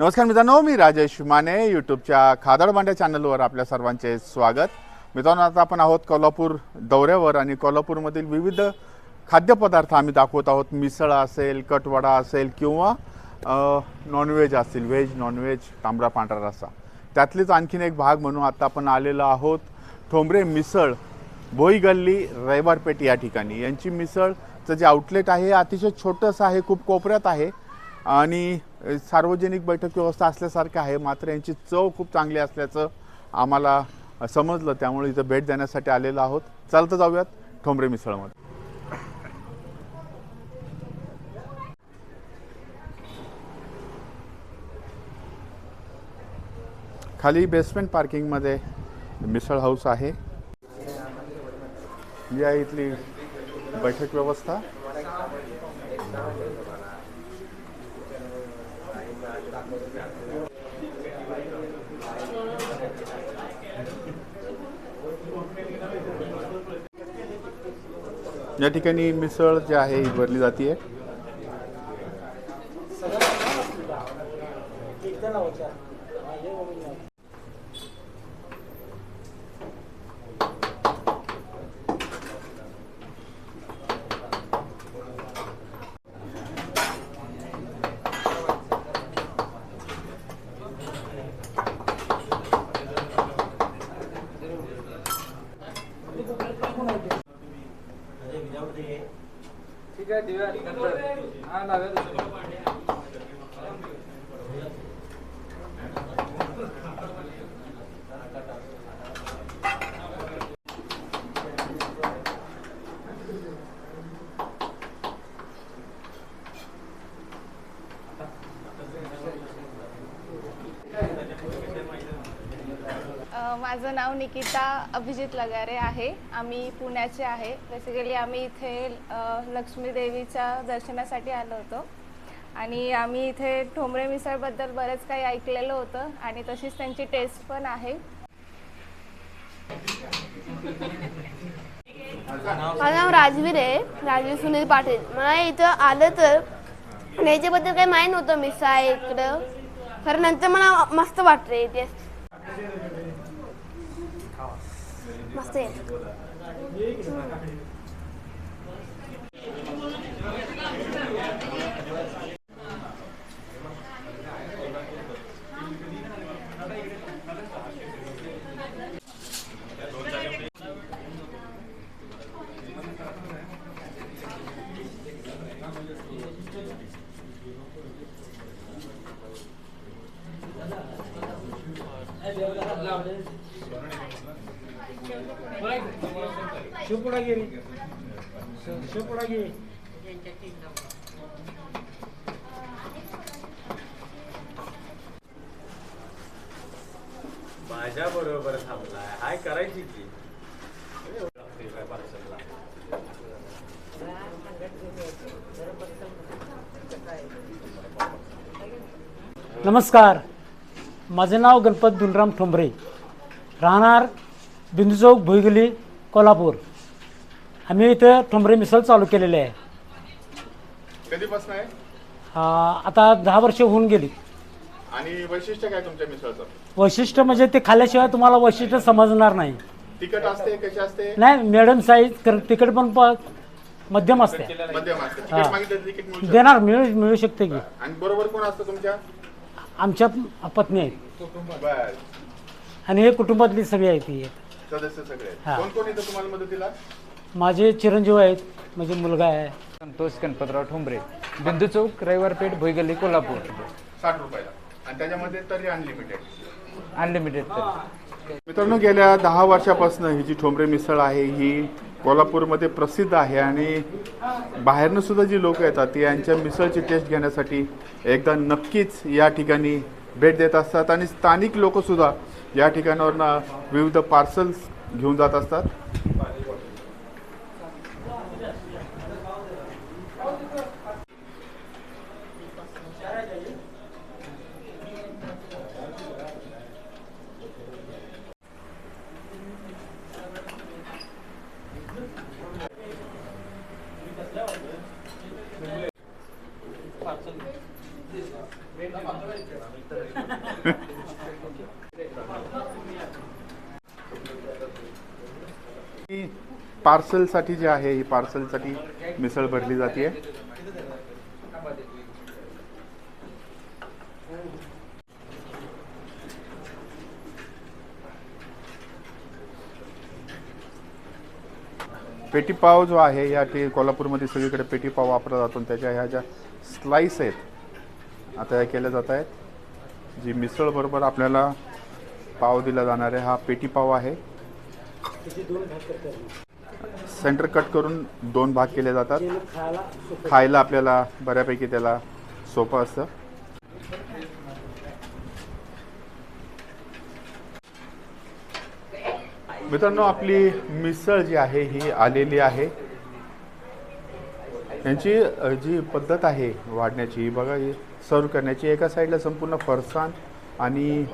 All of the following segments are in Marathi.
नमस्कार मित्रांनो मी राजेश माने यूट्यूबच्या खादडबांड्या चॅनलवर आपल्या सर्वांचे स्वागत. मित्रांनो आता आपण आहोत कोल्हापूर दौऱ्यावर आणि कोल्हापूरमधील विविध खाद्यपदार्थ आम्ही दाखवत आहोत. मिसळ असेल कटवडा असेल किंवा नॉनव्हेज असतील. व्हेज नॉनव्हेज तांबडा पांढरा रस्सा. त्यातलीच आणखीन एक भाग म्हणून आता आपण आलेलो आहोत. ठोंबरे मिसळ भोई गल्ली रविवारपेठ या ठिकाणी. यांची मिसळचं जे आउटलेट आहे अतिशय छोटंसं आहे खूप कोपऱ्यात आहे. आणि सार्वजनिक बैठक व्यवस्था असल्यासारखं आहे. मात्र यांची चव खूप चांगली असल्याचं आम्हाला समजलं. त्यामुळे इथं भेट देण्यासाठी आलेलो आहोत. चालतं जाऊयात ठोंबरे मिसळमध्ये. खाली बेसमेंट पार्किंगमध्ये मिसळ हाऊस आहे. या इथली बैठक व्यवस्था. या ठिकाणी मिसळ जी आहे ही भरली जाते దివ్యాలు माझं नाव निकिता अभिजित लगारे आहे. आम्ही पुण्याचे आहे. बेसिकली आम्ही इथे लक्ष्मी देवीच्या दर्शनासाठी आलो होतो. आणि आम्ही इथे ठोंबरे मिसळबद्दल बरंच काही ऐकलेलं होतं आणि तशीच त्यांची टेस्ट पण आहे. माझं नाव राजवीर आहे. राजवीर सुनील पाटील. मला इथं आलं तर याच्याबद्दल काही माहीत नव्हतं मिसळ आहे इकडं. खरं नंतर मला मस्त वाटते इथे. मस्त आहे शिवपुडा माझ्या बरोबर थांबलाय हाय करायची की? नमस्कार। माझे नाव गणपत धुनराम ठोंबरे। राहणार बिंदुचौक भुईगली कोल्हापूर. आम्ही इथं ठोंबरे मिसळ चालू केलेले आहे. कधीपासून आहे? आ, आता दहा वर्ष होऊन गेली. आणि वैशिष्ट्य काय तुमच्या मिसळचं? वैशिष्ट्य म्हणजे ते खाल्ल्याशिवाय तुम्हाला वैशिष्ट्य समजणार नाही. तिखट असते कशी असते? नाही मिडियम साईज कर तिकट पण प- मध्यम असते. मध्यम असते. हा. तिकीट मागितलं तर तिकीट मिळू शकतं. देणार मिळू मिळू शकते की. आणि बरोबर कोण असतं तुमच्या? आमच्या पत्नी आहेत. बर. आणि हे कुटुंबातली सगळी आहेत ती. सदस्य सगळे हा. कोण कोण येतं तुम्हाला मदतीला? माझे चिरंजीव आहेत म्हणजे मुलगा आहे. संतोष गणपतराव ठोंबरे बिंदू चौक रविवारपेठ भुईगल्ली कोल्हापूर. साठ रुपयाला. आणि त्याच्यामध्ये तरी अनलिमिटेड अनलिमिटेड तर. मित्रांनो गेल्या दहा वर्षापासून ही जी ठोंबरे मिसळ आहे ही कोल्हापूरमध्ये प्रसिद्ध आहे आणि बाहेरनं सुद्धा जी लोक येतात ती यांच्या मिसळची टेस्ट घेण्यासाठी एकदा नक्कीच या ठिकाणी भेट देत असतात. आणि स्थानिक लोकसुद्धा या ठिकाणावरनं विविध पार्सल्स घेऊन जात असतात. पार्सलसाठी जे आहे ही पार्सलसाठी मिसळ भरली जाते पेटीपाव जो आहे या ते कोल्हापूरमध्ये सगळीकडे पेटीपाव वापरला जातो आणि त्याच्या ह्या ज्या स्लाईस आहेत आता या केल्या जात आहेत. जी मिसळ बरोबर आपल्याला पाव दिला जाणार आहे हा पेटीपाव आहे. सेंटर कट करून दोन भाग केले जातात. खायला आपल्याला बऱ्यापैकी त्याला सोपं असतं. मित्रांनो आपली मिसळ जी आहे ही आलेली आहे. यांची जी पद्धत आहे वाढण्याची बघा सर्व करण्याची एका साईडला संपूर्ण फरसाण आणि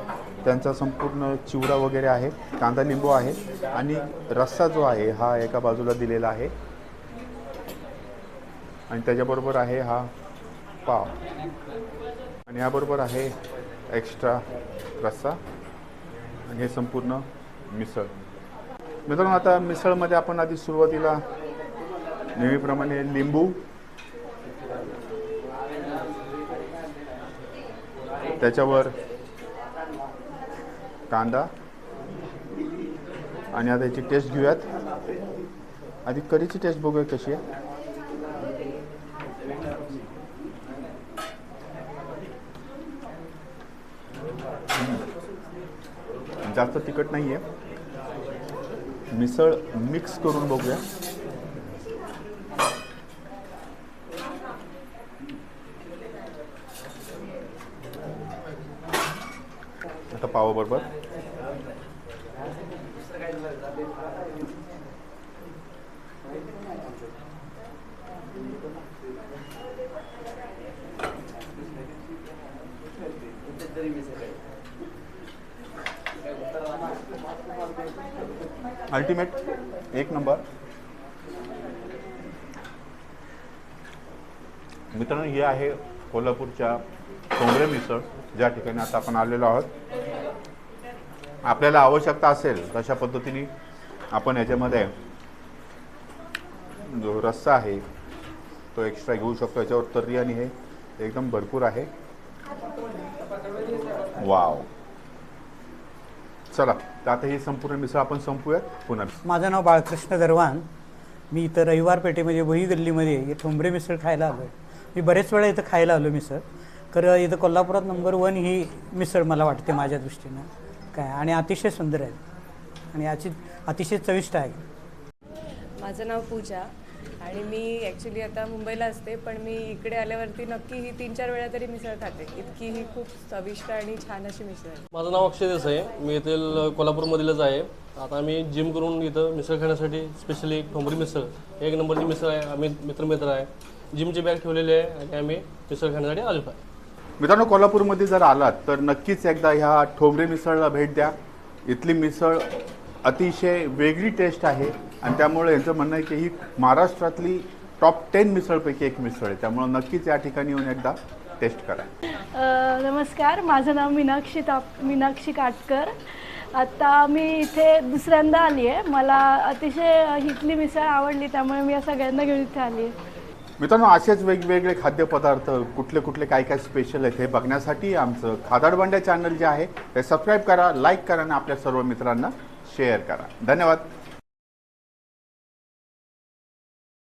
त्यांचा संपूर्ण चिवडा वगैरे आहे कांदा लिंबू आहे आणि रस्सा जो आहे हा एका बाजूला दिलेला आहे. आणि त्याच्याबरोबर आहे हा पाव. आणि याबरोबर आहे एक्स्ट्रा रस्सा आणि हे संपूर्ण मिसळ. मित्रांनो आता मिसळमध्ये आपण आधी सुरुवातीला नेहमीप्रमाणे लिंबू त्याच्यावर कांदा. आणि आता याची टेस्ट घेऊयात. आधी करीची टेस्ट बघूया कशी आहे. जास्त तिखट नाही आहे मिसळ मिक्स करून बघूया आता पावाबरोबर अल्टिमेट एक नंबर. मित्रांनो हे आहे कोल्हापूरच्या कोंबडे मिसळ. ज्या ठिकाणी आता आपण आलेलो आहोत. आपल्याला आवश्यकता असेल तशा पद्धतीने आपण याच्यामध्ये जो रस्सा आहे तो एक्स्ट्रा घेऊ शकतो. याच्यावर तर्री आणि हे एकदम भरपूर आहे. वाव चला तर आता ही संपूर्ण मिसळ आपण संपूयात. पुन्हा माझं नाव बाळकृष्ण दरवान मी इथं रविवार पेठेमध्ये वही गल्लीमध्ये हे ठोंबरे मिसळ खायला आलो आहे मी बरेच वेळा इथं खायला आलो मिसळ. खरं इथं कोल्हापुरात नंबर वन ही मिसळ मला वाटते माझ्या दृष्टीनं. काय आणि अतिशय सुंदर आहे. आणि याची अतिशय चविष्ट आहे. माझं नाव पूजा आणि मी ॲक्च्युली आता मुंबईला असते पण मी इकडे आल्यावरती नक्की ही तीन चार वेळा तरी मिसळ खाते. इतकी ही खूप चविष्ट आणि छान अशी मिसळ आहे. माझं नाव अक्षय देसाई आहे. मी येथील कोल्हापूरमधीलच आहे. आता आम्ही जिम करून इथं मिसळ खाण्यासाठी स्पेशली ठोंबरी मिसळ एक नंबरची मिसळ आहे. आम्ही मित्रमित्र आहे. जिमची बॅग ठेवलेली आहे आणि आम्ही मिसळ खाण्यासाठी आलो आहे. मित्रांनो कोल्हापूरमध्ये जर आलात तर नक्कीच एकदा ह्या ठोंबरे मिसळला भेट द्या. इथली मिसळ अतिशय वेगळी टेस्ट आहे आणि त्यामुळे यांचं म्हणणं आहे की ही महाराष्ट्रातली टॉप टेन मिसळपैकी एक मिसळ आहे. त्यामुळे नक्कीच या ठिकाणी येऊन एकदा टेस्ट करा. अ, नमस्कार. माझं नाव मीनाक्षी ताप मीनाक्षी काटकर. आता मी इथे दुसऱ्यांदा आली आहे मला अतिशय इथली मिसळ आवडली त्यामुळे मी या सगळ्यांना घेऊन इथे आली आहे मित्रांनो असेच वेगवेगळे खाद्यपदार्थ कुठले कुठले काय काय स्पेशल आहेत हे बघण्यासाठी आमचं खादाडबांड्या चॅनल जे आहे ते सबस्क्राईब करा लाईक करा आणि आपल्या सर्व मित्रांना शेअर करा. धन्यवाद.